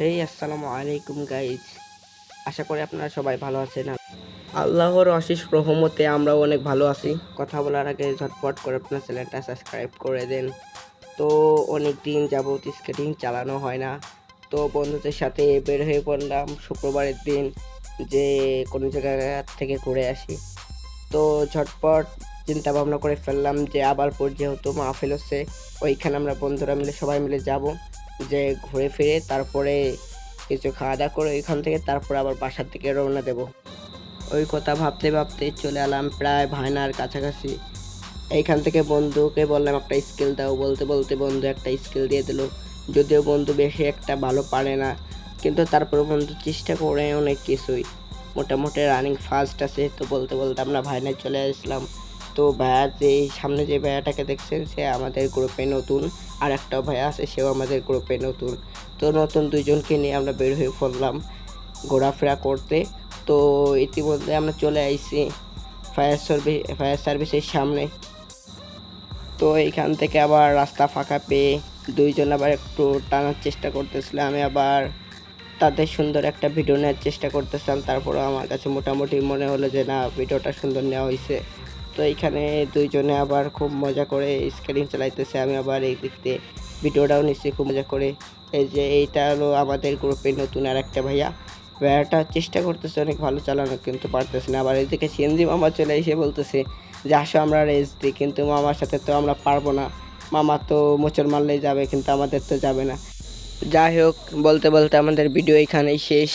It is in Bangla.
হেই আসসালামু আলাইকুম গাইজ আশা করি আপনারা সবাই ভালো আছেন। আল্লাহর অশেষ রহমতে আমরাও অনেক ভালো আছি। কথা বলার আগে ঝটপট করে আপনার চ্যানেলটা সাবস্ক্রাইব করে দেন। তো অনেক দিন যাবত স্কেটিং চালানো হয় না। তো বন্ধুদের সাথে বের হয়ে পড়লাম শুক্রবারের দিন যে কোনো জায়গা থেকে ঘুরে আসি। তো ঝটপট চিন্তা ভাবনা করে ফেললাম যে আবারপুর যেহেতু মাহফিল হচ্ছে ওইখানে আমরা বন্ধুরা মিলে সবাই মিলে যাব। যে ঘুরে ফিরে তারপরে কিছু খাওয়া দাওয়া করে ওইখান থেকে তারপর আবার বাসার দিকে রওনা দেব। ওই কথা ভাবতে ভাবতে চলে এলাম প্রায় ভায়নার কাছাকাছি। এইখান থেকে বন্ধুকে বললাম, একটা স্কিল দাও। বলতে বলতে বন্ধু একটা স্কিল দিয়ে দিল। যদিও বন্ধু বেশি একটা ভালো পারে না, কিন্তু তারপর বন্ধু চেষ্টা করে অনেক কিছুই। মোটামুটি রানিং ফার্স্ট আছে, তো বলতে বলতে আমরা ভাইনায় চলে আসলাম। তো ভাইয়া যে সামনে যে ভাইয়াটাকে দেখছেন, সে আমাদের গ্রুপে নতুন। আর একটা ভাইয়া আছে, সেও আমাদের গ্রুপে নতুন। তো নতুন দুইজনকে নিয়ে আমরা বের হয়ে পড়লাম ঘোরাফেরা করতে। তো ইতিমধ্যে আমরা চলে আইছি ফায়ার সার্ভিস ফায়ার সার্ভিসের সামনে। তো এইখান থেকে আবার রাস্তা ফাঁকা পেয়ে দুইজন আবার একটু টানার চেষ্টা করতেছিল আমি আবার তাদের সুন্দর একটা ভিডিও নেওয়ার চেষ্টা করতেছিলাম। তারপরে আমার কাছে মোটামুটি মনে হলো যে, না ভিডিওটা সুন্দর নেওয়া হয়েছে তো এইখানে দুইজনে আবার খুব মজা করে স্কেটিং চালাইতেছে। আমি আবার এই দিক দিয়ে ভিডিওটাও নিচ্ছি খুব মজা করে। এই যে এইটা হলো আমাদের গ্রুপের নতুন আর একটা ভাইয়া। ভাইয়াটা চেষ্টা করতেছে অনেক ভালো চালানো কিন্তু পারতেছে না। আবার এদিকে সিএনজি মামা চলে এসে বলতেছে যে, আসো আমরা রেস দিই। কিন্তু মামার সাথে তো আমরা পারব না। মামা তো মোচর মারলেই যাবে, কিন্তু আমাদের তো যাবে না। যাই হোক, বলতে বলতে আমাদের ভিডিও এখানেই শেষ।